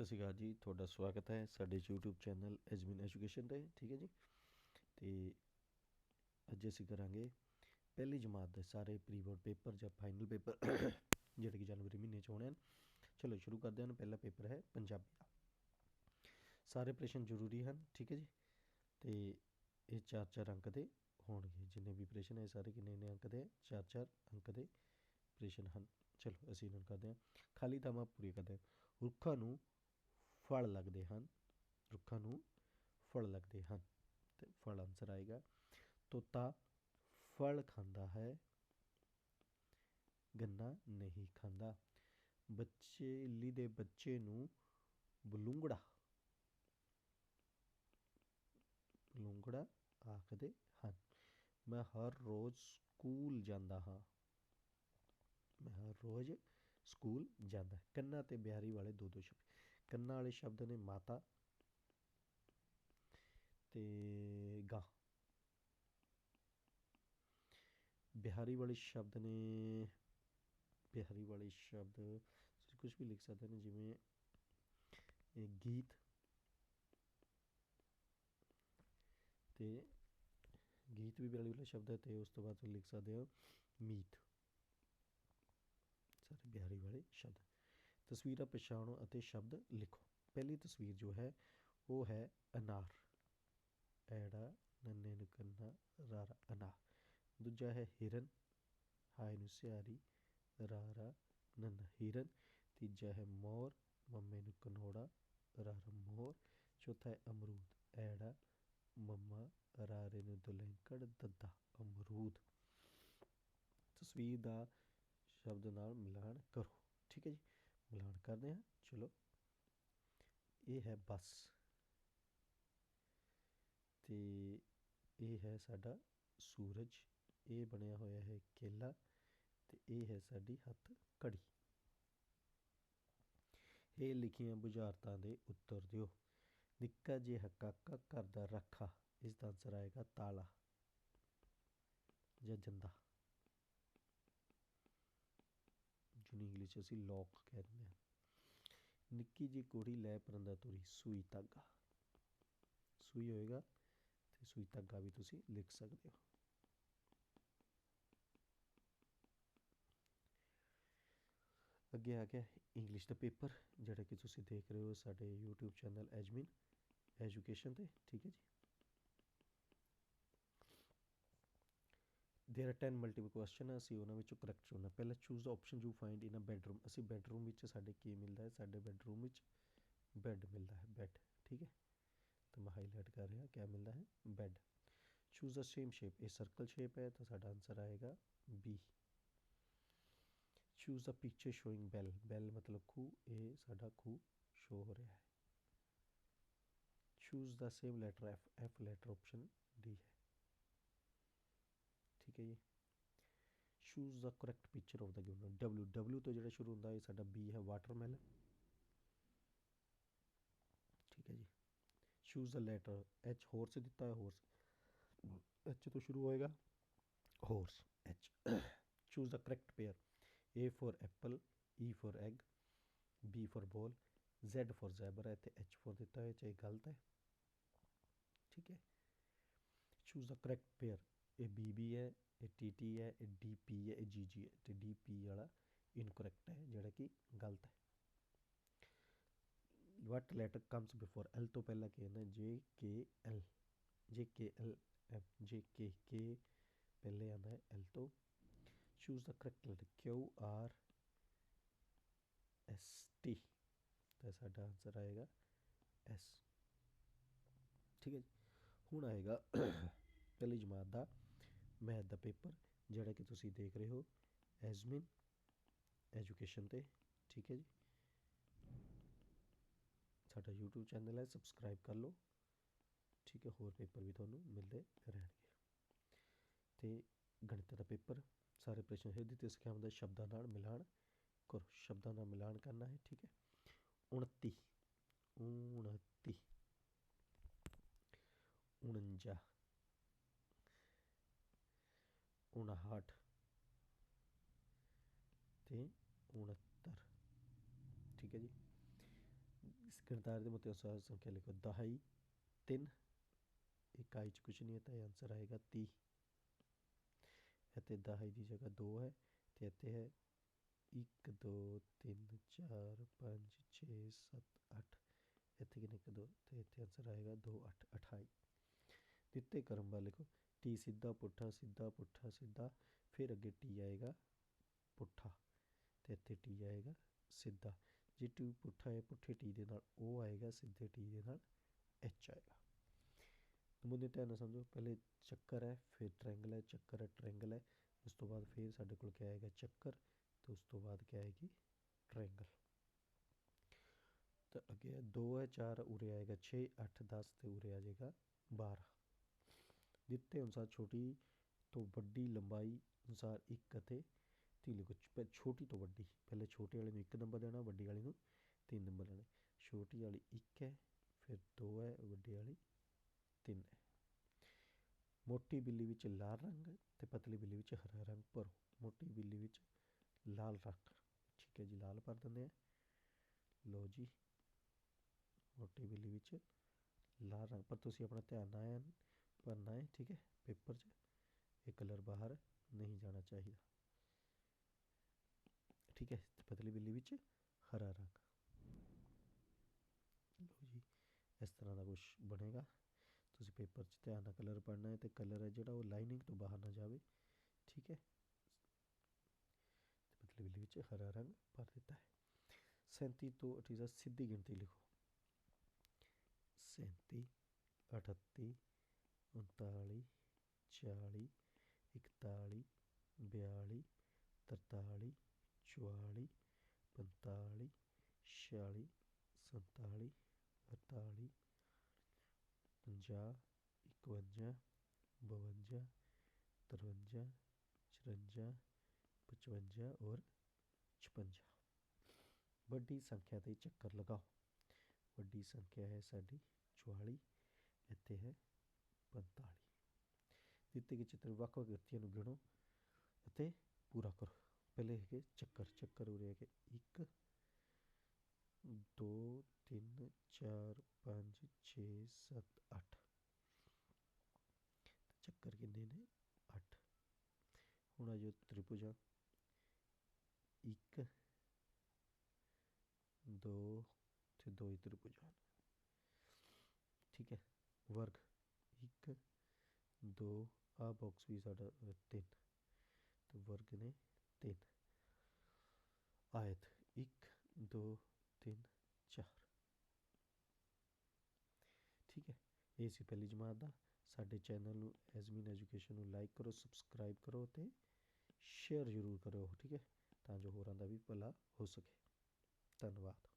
ਸਤਿ ਸ਼੍ਰੀ ਅਕਾਲ ਜੀ, ਤੁਹਾਡਾ ਸਵਾਗਤ ਹੈ ਸਾਡੇ YouTube ਚੈਨਲ ਐਜਮਿਨ ਐਜੂਕੇਸ਼ਨ ਤੇ, ਠੀਕ ਹੈ ਜੀ? ਤੇ ਅੱਜ ਅਸੀਂ ਕਰਾਂਗੇ ਪਹਿਲੀ ਜਮਾਤ ਦੇ ਸਾਰੇ ਪ੍ਰੀ ਬੋਰਡ ਪੇਪਰ ਜਾਂ ਫਾਈਨਲ ਪੇਪਰ ਜਿਹੜੇ ਕਿ ਜਨਵਰੀ ਮਹੀਨੇ ਚ ਹੋਣੇ ਹਨ। ਚਲੋ ਸ਼ੁਰੂ ਕਰਦੇ ਹਾਂ ਪਹਿਲਾ ਪੇਪਰ ਹੈ ਪੰਜਾਬੀ ਦਾ। ਸਾਰੇ ਪ੍ਰਸ਼ਨ ਜ਼ਰੂਰੀ ਹਨ, ਠੀਕ ਹੈ ਜੀ? ਤੇ ਇਹ 4-4 ਅੰਕ ਦੇ ਹੋਣਗੇ, ਜਿੰਨੇ ਵੀ ਪ੍ਰਸ਼ਨ ਹੈ ਸਾਰੇ ਕਿੰਨੇ ਨੇ ਅੰਕ ਦੇ? 4-4 ਅੰਕ ਦੇ ਪ੍ਰਸ਼ਨ ਹਨ। ਚਲੋ ਅਸੀਂ ਇਹਨਾਂ ਕਰਦੇ ਹਾਂ। ਖਾਲੀ ਥਾਵਾਂ ਪੂਰੀ ਕਰਦੇ ਹਾਂ। ਰੁੱਖਾਂ ਨੂੰ ਫਲ ਲੱਗਦੇ ਹਨ, ਰੁੱਖਾਂ ਨੂੰ ਫਲ ਲੱਗਦੇ ਹਨ ਤੇ ਫਲ ਆਨਸਰ ਆਏਗਾ। ਤੋਤਾ ਫਲ ਖਾਂਦਾ ਹੈ, ਗੰਨਾ ਨਹੀਂ ਖਾਂਦਾ। ਬੱਚੇ ਇੱਲੀ ਦੇ ਬੱਚੇ ਨੂੰ ਬਲੂੰਗੜਾ ਬਲੂੰਗੜਾ ਆਖਦੇ ਹਨ। ਮੈਂ ਹਰ ਰੋਜ਼ ਸਕੂਲ ਜਾਂਦਾ ਹਾਂ। ਮੈਂ ਹਰ ਰੋਜ਼ ਸਕੂਲ ਜਾਂਦਾ, ਕੰਨਾ ਤੇ ਬਿਹਾਰੀ ਵਾਲੇ ਦੋ ਦੋ ਸ਼ਬਦ। ਕੰਨਾਂ ਵਾਲੇ ਸ਼ਬਦ ਨੇ ਮਾਤਾ ਤੇ ਗਾਂ। ਬਿਹਾਰੀ ਵਾਲੇ ਸ਼ਬਦ ਨੇ, ਬਿਹਾਰੀ ਵਾਲੇ ਸ਼ਬਦ ਤੁਸੀਂ ਕੁਝ ਵੀ ਲਿਖ ਸਕਦੇ ਨੇ, ਜਿਵੇਂ ਇਹ ਗੀਤ ਤੇ ਗੀਤ ਵੀ ਬਿਹਾਰੀ ਵਾਲਾ ਸ਼ਬਦ ਹੈ ਤੇ ਉਸ ਤੋਂ ਬਾਅਦ ਤੁਸੀਂ ਲਿਖ ਸਕਦੇ ਹੋ ਮੀਤ। ਸਾਰੇ ਬਿਹਾਰੀ ਵਾਲੇ ਸ਼ਬਦ। ਤਸਵੀਰਾਂ, ਪਛਾਣੋ ਅਤੇ ਸ਼ਬਦ ਲਿਖੋ। ਪਹਿਲੀ ਤਸਵੀਰ ਜੋ ਹੈ, ਉਹ ਹੈ ਅਨਾਰ। ਐੜਾ ਨੰਨੇ ਨੂੰ ਰਾਰਾ ਅਨਾਰ। ਦੂਜਾ ਹੈ ਹਿਰਨ। ਹਾਏ ਨੂੰ ਸਿਆਰੀ, ਰਾਰਾ ਨੰਨਾ ਹਿਰਨ। ਤੀਜਾ ਹੈ ਮੋਰ। ਮੰਮੇ ਨੂੰ ਕਨੋੜਾ, ਰਾਰਾ ਮੋਰ। ਚੌਥਾ ਹੈ ਅਮਰੂਦ। ਐੜਾ ਮੰਮਾ, ਰਾਰੇ ਨੂੰ ਦੁਲੈਂਕੜ, ਦੱਦਾ ਅਮਰੂਦ। ਤਸਵੀਰ ਦਾ ਸ਼ਬਦ ਨਾਲ ਮਿਲਾਨ ਕਰੋ। ਠੀਕ ਹੈ ਜੀ? ਮਿਲਾਨ ਕਰਦੇ ਹਾਂ। ਚਲੋ, ਇਹ ਹੈ ਬੱਸ। ਤੇ ਇਹ ਹੈ ਸਾਡਾ ਸੂਰਜ। ਇਹ ਬਣਿਆ ਹੋਇਆ ਹੈ ਕੇਲਾ ਤੇ ਇਹ ਹੈ ਸਾਡੀ ਹੱਥ ਘੜੀ। ਇਹ ਲਿਖੀਆਂ ਬੁਝਾਰਤਾਂ ਦੇ ਉੱਤਰ ਦਿਓ। ਨਿੱਕਾ ਜਿਹਾ ਕਾਕਾ ਘਰ ਦਾ ਰੱਖਾ, ਇਸ ਦਾ ਆਨਸਰ ਆਏਗਾ ਤਾਲਾ ਜਾਂ ਜੰਦਾ। ਜਿਹਨੂੰ ਇੰਗਲਿਸ਼ ਅਸੀਂ ਲੌਕ ਕਹਿੰਦੇ ਹਾਂ। ਨਿੱਕੀ ਜੀ ਕੁੜੀ ਲੈ ਪਰੰਦਾ ਤੁਰੀ, ਸੂਈ ਧਾਗਾ। ਸੂਈ ਹੋਏਗਾ ਤੇ ਸੂਈ ਧਾਗਾ ਵੀ ਤੁਸੀਂ ਲਿਖ ਸਕਦੇ ਹੋ। ਅੱਗੇ ਆ ਗਿਆ ਇੰਗਲਿਸ਼ ਦਾ ਪੇਪਰ, ਜਿਹੜਾ ਕਿ ਤੁਸੀਂ ਦੇਖ ਰਹੇ ਹੋ ਸਾਡੇ YouTube ਚੈਨਲ ਐਜਮਿਨ ਐਜੂਕੇਸ਼ਨ ਤੇ, ਠੀਕ ਹੈ ਜੀ? ਦੇਰ ਆਰ 10 ਮਲਟੀਪਲ ਕੁਐਸਚਨ ਅਸੀਂ ਉਹਨਾਂ ਵਿੱਚੋਂ ਕਰੈਕਟ ਚੁਣਨਾ। ਪਹਿਲਾ choose the option you find in a bedroom ਅਸੀਂ ਬੈਡਰੂਮ ਵਿੱਚ ਸਾਡੇ ਕੀ ਮਿਲਦਾ ਹੈ? ਸਾਡੇ ਬੈਡਰੂਮ ਵਿੱਚ ਬੈੱਡ ਮਿਲਦਾ ਹੈ ਬੈੱਡ ਠੀਕ ਹੈ? ਤਾਂ ਮੈਂ ਹਾਈਲਾਈਟ ਕਰ ਰਿਹਾ ਕੀ ਮਿਲਦਾ ਹੈ? Bed choose a same shape ਇਹ ਸਰਕਲ ਸ਼ੇਪ ਹੈ, ਤਾਂ ਸਾਡਾ ਆਨਸਰ ਆਏਗਾ B choose a picture showing bell bell ਮਤਲਬ ਖੂ ਇਹ ਸਾਡਾ ਖੂ ਸ਼ੋ ਹੋ ਰਿਹਾ ਹੈ। Choose the same letter F F letter option D ਹੈ। ਠੀਕ ਹੈ ਜੀ। Choose the correct picture of the given W W ਤੋਂ ਜਿਹੜਾ ਸ਼ੁਰੂ ਹੁੰਦਾ ਹੈ ਸਾਡਾ ਬੀ ਹੈ ਵਾਟਰਮੈਲਨ ਠੀਕ ਹੈ ਜੀ। Choose the letter H horse ਦਿੱਤਾ ਹੈ ਹੋਰਸ ਐਚ ਤੋਂ ਸ਼ੁਰੂ ਹੋਏਗਾ। Horse H choose the correct pair A for apple, E for egg, B for ball, Z for zebra ਤੇ H for ਦਿੱਤਾ ਹੈ ਚਾਹੇ ਗਲਤ ਹੈ। ਠੀਕ ਹੈ। ਚੂਜ਼ ਦਾ ਕਰੈਕਟ ਪੇਅਰ ਇਹ BB ਹੈ। ਇਹ TT ਹੈ, ਇਹ DP ਹੈ, ਇਹ GG ਹੈ ਤੇ DP ਵਾਲਾ ਇਨਕਰੈਕਟ ਹੈ, ਜਿਹੜਾ ਕਿ ਗਲਤ ਹੈ। What letter comes before L ਤੋਂ ਪਹਿਲਾਂ ਕੀ ਹੁੰਦਾ? J K L, J K L M J K K ਪਹਿਲੇ ਆਉਂਦਾ ਹੈ L ਤੋਂ। Choose the correct letter, Q R S T, ਤਾਂ ਸਾਡਾ ਆਨਸਰ ਆਏਗਾ S ਠੀਕ ਹੈ ਜੀ। ਹੁਣ ਆਏਗਾ ਪਹਿਲੀ ਜਮਾਤ ਦਾ ਮੈਥ ਦਾ ਪੇਪਰ ਜਿਹੜਾ ਕਿ ਤੁਸੀਂ ਦੇਖ ਰਹੇ ਹੋ ਐਜ਼ਮਿਨ ਐਜੂਕੇਸ਼ਨ ਤੇ, ਠੀਕ ਹੈ ਜੀ। ਸਾਡਾ YouTube ਚੈਨਲ ਹੈ ਸਬਸਕ੍ਰਾਈਬ ਕਰ ਲਓ। ਠੀਕ ਹੈ, ਹੋਰ ਪੇਪਰ ਵੀ ਤੁਹਾਨੂੰ ਮਿਲਦੇ ਰਹਿਣਗੇ। ਤੇ ਗਣਿਤ ਦਾ ਪੇਪਰ ਸਾਰੇ ਪ੍ਰਸ਼ਨ ਹੈ ਦਿੱਤੇ ਸਿੱਖਿਆਵਾਂ ਦੇ ਸ਼ਬਦਾਂ ਨਾਲ ਮਿਲਾਨ ਕਰੋ। ਸ਼ਬਦਾਂ ਦਾ ਮਿਲਾਨ ਕਰਨਾ ਹੈ, ਠੀਕ ਹੈ। 29 29 49 59 ਤੇ 69 ਠੀਕ ਹੈ ਜੀ। ਗਿਣਤਾਰ ਦੇ ਮੁਤਾਬਕ ਸੰਖਿਆ ਲਿਖੋ। ਦਹਾਈ, ਤਿੰਨ, ਇਕਾਈ 'ਚ ਕੁਛ ਨਹੀਂ ਹੈ ਤਾਂ ਇਹ ਆਨਸਰ ਆਏਗਾ 30 ਇੱਥੇ ਦਹਾਈ ਦੀ ਜਗ੍ਹਾ 2 ਹੈ ਤੇ ਇੱਥੇ ਹੈ 1 2 3 4 5 6 7 8 ਇੱਥੇ ਕਿੰਨੇ ਕੁ ਦੋ? ਤੇ ਇੱਥੇ ਆਨਸਰ ਆਏਗਾ 2 8 28 ਦਿੱਤੇ ਕਰਮ ਵਾਲੇ ਲਿਖੋ ਟੀ ਸਿੱਧਾ ਪੁੱਠਾ ਸਿੱਧਾ ਪੁੱਠਾ, ਸਿੱਧਾ, ਫਿਰ ਅੱਗੇ ਟੀ ਆਏਗਾ ਪੁੱਠਾ ਤੇ ਇੱਥੇ ਟੀ ਆਏਗਾ ਸਿੱਧਾ। ਜੇ ਟੀ ਪੁੱਠਾ ਹੈ, ਪੁੱਠੇ ਟੀ ਦੇ ਨਾਲ ਉਹ ਆਏਗਾ, ਸਿੱਧੇ ਟੀ ਦੇ ਨਾਲ ਐਚ ਆਏਗਾ। ਨਮੂਨੇ ਧਿਆਨ ਨਾਲ ਸਮਝੋ, ਪਹਿਲੇ ਚੱਕਰ ਹੈ, ਫਿਰ ਟ੍ਰਾਇੰਗਲ ਹੈ, ਚੱਕਰ ਹੈ ਟ੍ਰਾਇੰਗਲ ਹੈ, ਉਸ ਤੋਂ ਬਾਅਦ ਫਿਰ ਸਾਡੇ ਕੋਲ ਕੀ ਆਏਗਾ ਚੱਕਰ ਤੇ ਉਸ ਤੋਂ ਬਾਅਦ ਕੀ ਆਏਗੀ ਟ੍ਰਾਇੰਗਲ ਤਾਂ ਅੱਗੇ 2 ਹੈ 4 ਉਰੇ ਆਏਗਾ 6 8 10 ਤੇ ਉਰੇ ਆ ਜਾਏਗਾ 12 ਦਿੱਤੇ ਅਨੁਸਾਰ ਛੋਟੀ ਤੋਂ ਵੱਡੀ ਲੰਬਾਈ ਅਨੁਸਾਰ ਇੱਕ ਅਤੇ ਤਿੰਨ ਲਿਖੋ। ਛੋਟੀ ਤੋਂ ਵੱਡੀ। ਪਹਿਲੇ ਛੋਟੇ ਵਾਲੇ ਨੂੰ 1 ਨੰਬਰ ਦੇਣਾ, ਵੱਡੀ ਵਾਲੀ ਨੂੰ 3 ਨੰਬਰ ਦੇਣਾ। ਛੋਟੀ ਵਾਲੀ 1 ਹੈ, ਫਿਰ 2 ਹੈ, ਵੱਡੀ ਵਾਲੀ 3 ਹੈ। ਮੋਟੀ ਬਿੱਲੀ ਵਿੱਚ ਲਾਲ ਰੰਗ ਤੇ ਪਤਲੀ ਬਿੱਲੀ ਵਿੱਚ ਹਰਾ ਰੰਗ ਭਰੋ। ਮੋਟੀ ਬਿੱਲੀ ਵਿੱਚ ਲਾਲ ਰੰਗ। ਠੀਕ ਹੈ ਜੀ, ਲਾਲ ਭਰ ਦਿੰਦੇ ਆ। ਲਓ ਜੀ, ਮੋਟੀ ਬਿੱਲੀ ਵਿੱਚ ਲਾਲ ਰੰਗ। ਪਰ ਤੁਸੀਂ ਆਪਣਾ ਧਿਆਨ ਨਾਲ ਭਰਨਾ ਹੈ, ਠੀਕ ਹੈ? ਪੇਪਰ 'ਚ ਇਹ ਕਲਰ ਬਾਹਰ ਨਹੀਂ ਜਾਣਾ ਚਾਹੀਦਾ। ਠੀਕ ਹੈ? ਪਤਲੀ ਬਿੱਲੀ ਵਿੱਚ ਹਰਾ ਰੰਗ। ਲਓ ਜੀ, ਇਸ ਤਰ੍ਹਾਂ ਦਾ ਕੁਝ ਬਣੇਗਾ। ਤੁਸੀਂ ਪੇਪਰ 'ਚ ਧਿਆਨ ਨਾਲ ਕਲਰ ਪੜਨਾ ਹੈ ਤੇ ਕਲਰ ਹੈ ਜਿਹੜਾ ਉਹ ਲਾਈਨਿੰਗ ਤੋਂ ਬਾਹਰ ਨਾ ਜਾਵੇ। ਠੀਕ ਹੈ? ਤੇ ਪਤਲੀ ਬਿੱਲੀ ਵਿੱਚ ਹਰਾ ਰੰਗ ਭਰ ਦਿੱਤਾ ਹੈ। 37 ਤੋਂ 38 ਸਿੱਧੀ ਗਿਣਤੀ ਲਿਖੋ। 37 38 39 40 41 42 43 44 45 46 47 48 50 51 52 53 54 55 ਔਰ 56 ਵੱਡੀ ਸੰਖਿਆ ਤੇ ਚੱਕਰ ਲਗਾਓ। ਵੱਡੀ ਸੰਖਿਆ ਹੈ ਸਾਡੀ 44 ਇੱਥੇ ਹੈ 45 ਦਿੱਤੇ ਗਏ ਚਿੱਤਰ ਵੱਖ ਵੱਖ ਗਿਣਤੀਆਂ ਨੂੰ ਗਿਣੋ ਅਤੇ ਪੂਰਾ ਕਰੋ। ਪਹਿਲੇ ਹੈਗੇ ਚੱਕਰ ਚੱਕਰ ਉਰੇ ਹੈਗੇ। 1 2 3 4 5 6 7 8 ਚੱਕਰ ਕਿੰਨੇ ਨੇ? 8 ਹੁਣ ਆ ਜੋ ਤ੍ਰਿਭੁਜਾ। 1 2 ਤੇ ਦੋ ਹੀ ਤ੍ਰਿਭੁਜਾਨ ਠੀਕ ਹੈ ਵਰਗ 1 2 ਆ ਬਾਕਸ ਵੀ ਸਾਡਾ 3 ਤੇ ਵਰਗ ਨੇ 3 ਆਇਤ 1 2 3 4 ਠੀਕ ਹੈ। ਇਹ ਸੀ ਪਹਿਲੀ ਜਮਾਤ ਦਾ। ਸਾਡੇ ਚੈਨਲ ਨੂੰ, ਐਜ਼ਮੀਨ ਐਜੂਕੇਸ਼ਨ ਨੂੰ ਲਾਈਕ ਕਰੋ ਸਬਸਕ੍ਰਾਈਬ ਕਰੋ ਤੇ ਸ਼ੇਅਰ ਜ਼ਰੂਰ ਕਰੋ ਠੀਕ ਹੈ। ਤਾਂ ਜੋ ਹੋਰਾਂ ਦਾ ਵੀ ਭਲਾ ਹੋ ਸਕੇ। ਧੰਨਵਾਦ।